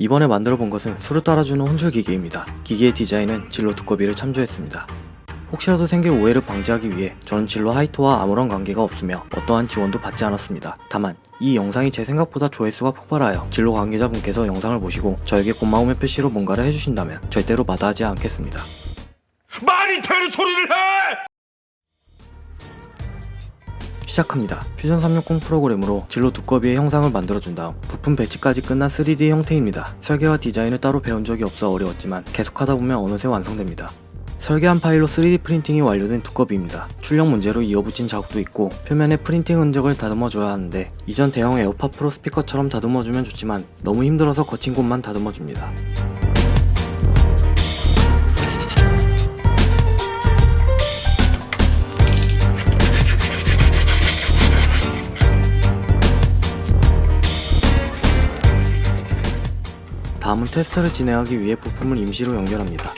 이번에 만들어 본 것은 술을 따라주는 혼술 기계입니다. 기계의 디자인은 진로 두꺼비를 참조했습니다. 혹시라도 생길 오해를 방지하기 위해 저는 진로 하이토와 아무런 관계가 없으며 어떠한 지원도 받지 않았습니다. 다만 이 영상이 제 생각보다 조회수가 폭발하여 진로 관계자분께서 영상을 보시고 저에게 고마움의 표시로 뭔가를 해주신다면 절대로 마다하지 않겠습니다. 말이 되는 소리를 해! 시작합니다. 퓨전 360 프로그램으로 진로 두꺼비의 형상을 만들어준 다음 부품 배치까지 끝난 3D 형태입니다. 설계와 디자인을 따로 배운 적이 없어 어려웠지만 계속하다 보면 어느새 완성됩니다. 설계한 파일로 3D 프린팅이 완료된 두꺼비입니다. 출력 문제로 이어붙인 자국도 있고 표면에 프린팅 흔적을 다듬어줘야 하는데 이전 대형 에어팟 프로 스피커처럼 다듬어주면 좋지만 너무 힘들어서 거친 곳만 다듬어줍니다. 다음은 테스트를 진행하기 위해 부품을 임시로 연결합니다.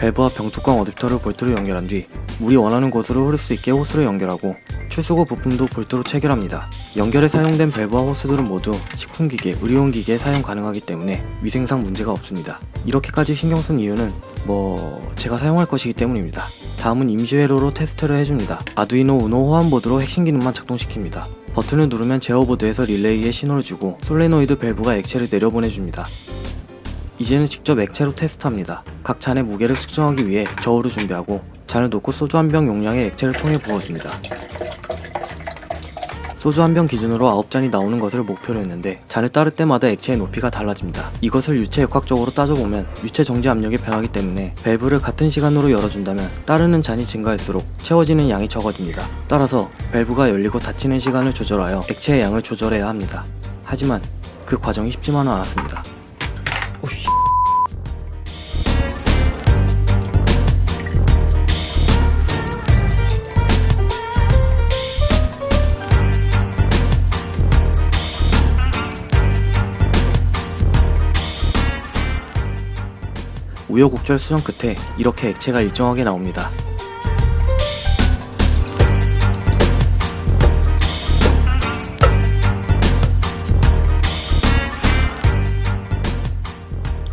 밸브와 병뚜껑 어댑터를 볼트로 연결한 뒤 물이 원하는 곳으로 흐를 수 있게 호스로 연결하고 출수구 부품도 볼트로 체결합니다. 연결에 사용된 밸브와 호스들은 모두 식품기계, 의료용기계에 사용 가능하기 때문에 위생상 문제가 없습니다. 이렇게까지 신경 쓴 이유는 뭐 제가 사용할 것이기 때문입니다. 다음은 임시 회로로 테스트를 해줍니다. 아두이노 우노 호환보드로 핵심 기능만 작동시킵니다. 버튼을 누르면 제어보드에서 릴레이에 신호를 주고 솔레노이드 밸브가 액체를 내려보내줍니다. 이제는 직접 액체로 테스트합니다. 각 잔의 무게를 측정하기 위해 저울을 준비하고 잔을 놓고 소주 한 병 용량의 액체를 통에 부어줍니다. 소주 한 병 기준으로 9잔이 나오는 것을 목표로 했는데 잔을 따를 때마다 액체의 높이가 달라집니다. 이것을 유체 역학적으로 따져보면 유체 정지 압력이 변하기 때문에 밸브를 같은 시간으로 열어준다면 따르는 잔이 증가할수록 채워지는 양이 적어집니다. 따라서 밸브가 열리고 닫히는 시간을 조절하여 액체의 양을 조절해야 합니다. 하지만 그 과정이 쉽지만은 않았습니다. 우여곡절 수정 끝에 이렇게 액체가 일정하게 나옵니다.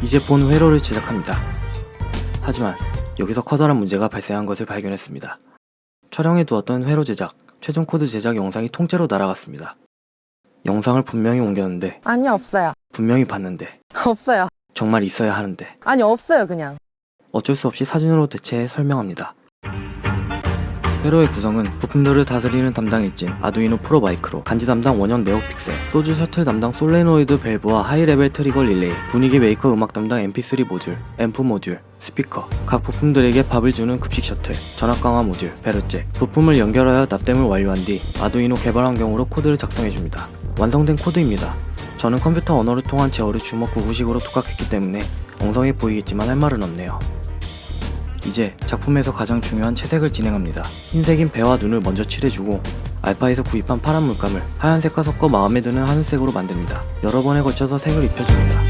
이제 본 회로를 제작합니다. 하지만 여기서 커다란 문제가 발생한 것을 발견했습니다. 촬영해 두었던 회로 제작, 최종 코드 제작 영상이 통째로 날아갔습니다. 영상을 분명히 옮겼는데 아니 없어요. 분명히 봤는데 없어요. 정말 있어야 하는데 아니 없어요 그냥. 어쩔 수 없이 사진으로 대체해 설명합니다. 회로의 구성은 부품들을 다스리는 담당 일진 아두이노 프로 마이크로, 간지 담당 원형 네오 픽셀, 소주 셔틀 담당 솔레노이드 밸브와 하이레벨 트리거 릴레이, 분위기 메이커 음악 담당 MP3 모듈, 앰프 모듈, 스피커, 각 부품들에게 밥을 주는 급식 셔틀, 전압 강화 모듈, 배럴잭, 부품을 연결하여 납땜을 완료한 뒤 아두이노 개발 환경으로 코드를 작성해줍니다. 완성된 코드입니다. 저는 컴퓨터 언어를 통한 제어를 주먹 구구식으로 독학했기 때문에 엉성해 보이겠지만 할 말은 없네요. 이제 작품에서 가장 중요한 채색을 진행합니다. 흰색인 배와 눈을 먼저 칠해주고 알파에서 구입한 파란 물감을 하얀색과 섞어 마음에 드는 하늘색으로 만듭니다. 여러 번에 걸쳐서 색을 입혀줍니다.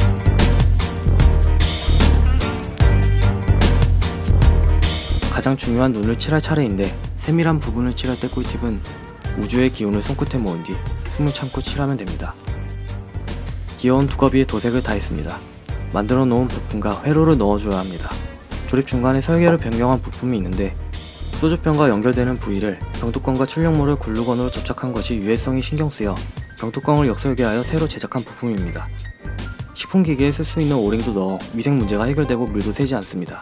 가장 중요한 눈을 칠할 차례인데 세밀한 부분을 칠할 때 꿀팁은 우주의 기운을 손끝에 모은 뒤 숨을 참고 칠하면 됩니다. 귀여운 두꺼비의 도색을 다 했습니다. 만들어 놓은 부품과 회로를 넣어줘야 합니다. 조립 중간에 설계를 변경한 부품이 있는데 소주병과 연결되는 부위를 병뚜껑과 출력물을 글루건으로 접착한 것이 유해성이 신경 쓰여 병뚜껑을 역설계하여 새로 제작한 부품입니다. 식품기계에 쓸 수 있는 오링도 넣어 위생 문제가 해결되고 물도 새지 않습니다.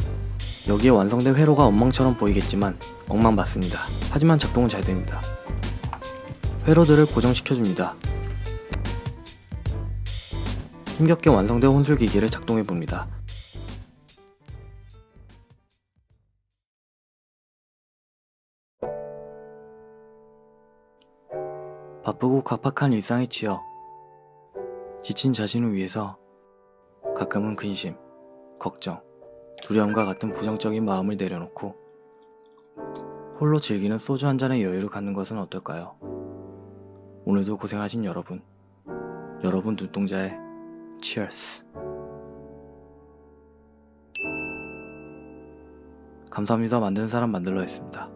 여기에 완성된 회로가 엉망처럼 보이겠지만 엉망 맞습니다. 하지만 작동은 잘 됩니다. 회로들을 고정시켜줍니다. 힘겹게 완성된 혼술기기를 작동해봅니다. 바쁘고 각박한 일상에 치여 지친 자신을 위해서 가끔은 근심, 걱정, 두려움과 같은 부정적인 마음을 내려놓고 홀로 즐기는 소주 한 잔의 여유를 갖는 것은 어떨까요? 오늘도 고생하신 여러분, 여러분 눈동자에 치얼스. 감사합니다. 만드는 사람 만들러 했습니다.